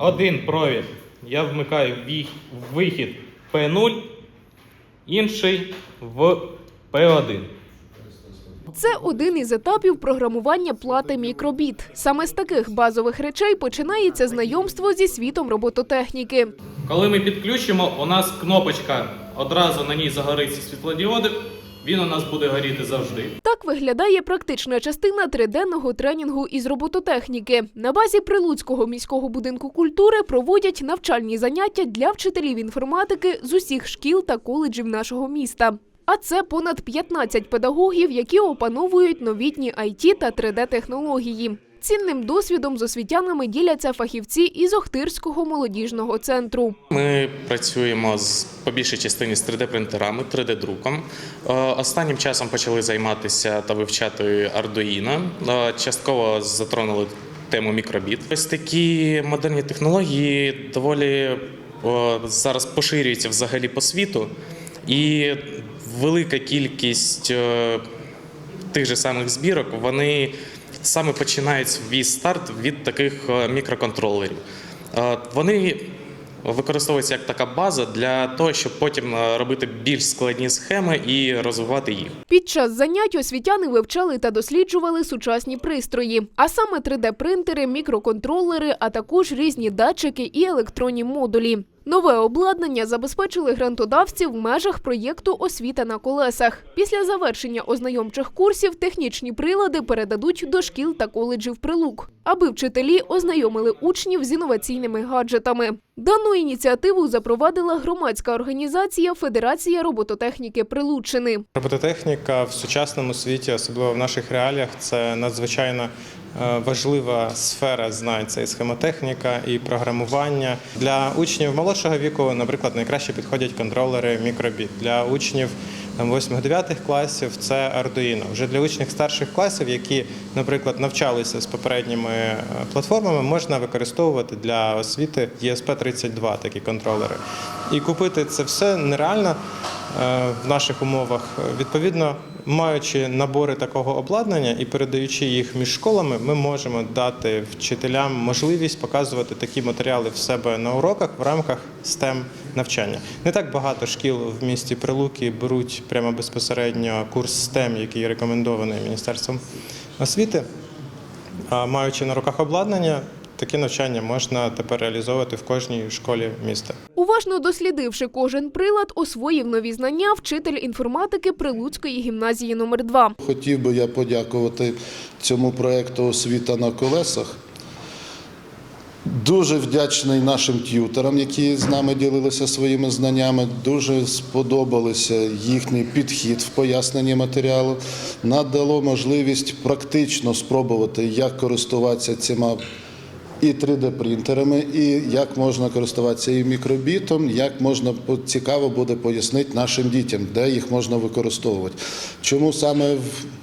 один провід я вмикаю в вихід P0, інший в P1. Це один із етапів програмування плати мікробіт. Саме з таких базових речей починається знайомство зі світом робототехніки. Коли ми підключимо, у нас кнопочка одразу на ній загориться світлодіодик, він у нас буде горіти завжди. Так виглядає практична частина триденного тренінгу із робототехніки. На базі Прилуцького міського будинку культури проводять навчальні заняття для вчителів інформатики з усіх шкіл та коледжів нашого міста. А це понад 15 педагогів, які опановують новітні IT та 3D-технології. Цінним досвідом з освітянами діляться фахівці із Охтирського молодіжного центру. Ми працюємо з по більшій частині з 3D-принтерами, 3D-друком. Е, Останнім часом почали займатися та вивчати Arduino. Е, Частково затронули тему мікробіт. Ось такі модерні технології доволі зараз поширюються взагалі по світу, і велика кількість е, тих же самих збірок вони саме починають свій старт від таких е, мікроконтролерів. Е, Вони використовуються як така база для того, щоб потім е, робити більш складні схеми і розвивати їх. Під час занять освітяни вивчали та досліджували сучасні пристрої, а саме 3D-принтери, мікроконтролери, а також різні датчики і електронні модулі. Нове обладнання забезпечили грантодавці в межах проєкту Освіта на колесах. Після завершення ознайомчих курсів технічні прилади передадуть до шкіл та коледжів прилук, аби вчителі ознайомили учнів з інноваційними гаджетами. Дану ініціативу запровадила громадська організація Федерація робототехніки Прилуччини. Робототехніка в сучасному світі, особливо в наших реаліях, це надзвичайно важлива сфера знань. Це і схемотехніка, і програмування. Для учнів молодшого віку, наприклад, найкраще підходять контролери мікробіт. Для учнів 8-9 класів це Arduino. Вже для учнів старших класів, які, наприклад, навчалися з попередніми е, платформами, можна використовувати для освіти ESP32 такі контролери. І купити це все нереально е, в наших умовах. Відповідно, маючи набори такого обладнання і передаючи їх між школами, ми можемо дати вчителям можливість показувати такі матеріали в себе на уроках в рамках STEM навчання. Не так багато шкіл в місті Прилуки беруть прямо безпосередньо курс STEM, який рекомендований Міністерством освіти. А маючи на руках обладнання, таке навчання можна тепер реалізовувати в кожній школі міста. Уважно дослідивши кожен прилад, освоїв нові знання вчитель інформатики Прилуцької гімназії номер 2 Хотів би я подякувати цьому проєкту Освіта на колесах. Дуже вдячний нашим т'ютерам, які з нами ділилися своїми знаннями. Дуже сподобалися їхній підхід в поясненні матеріалу. Надало можливість практично спробувати, як користуватися цими і 3D-принтерами, і як можна користуватися і мікробітом, як можна цікаво буде пояснити нашим дітям, де їх можна використовувати. Чому саме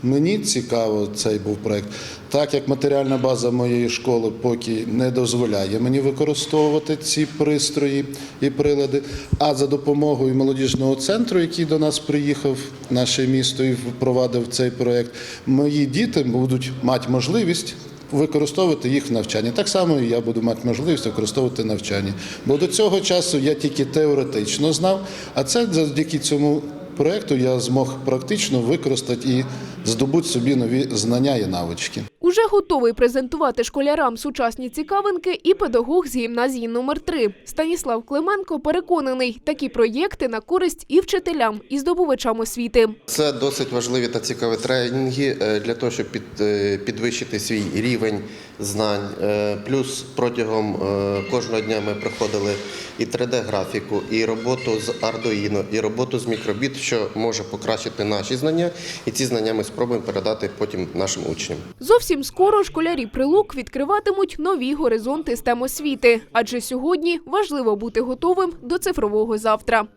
мені цікаво цей був проект? Так як матеріальна база моєї школи поки не дозволяє мені використовувати ці пристрої і прилади. А за допомогою молодіжного центру, який до нас приїхав наше місто і впровадив цей проект, мої діти будуть мати можливість використовувати їх в навчанні. Так само і я буду мати можливість використовувати навчання. Бо до цього часу я тільки теоретично знав, а це завдяки цьому проекту я змог практично використати і здобути собі нові знання і навички. Уже готовий презентувати школярам сучасні цікавинки і педагог з гімназії номер 3 Станіслав Клименко переконаний, такі проєкти на користь і вчителям, і здобувачам освіти. Це досить важливі та цікаві тренінги е, для того, щоб е, підвищити свій рівень знань. Е, Плюс протягом е, кожного дня ми проходили і 3D-графіку, і роботу з Arduino, і роботу з мікробіт, що може покращити наші знання, і ці знання ми спробуємо передати потім нашим учням. Зовсім скоро школярі прилук відкриватимуть нові горизонти STEM освіти, адже сьогодні важливо бути готовим до цифрового завтра.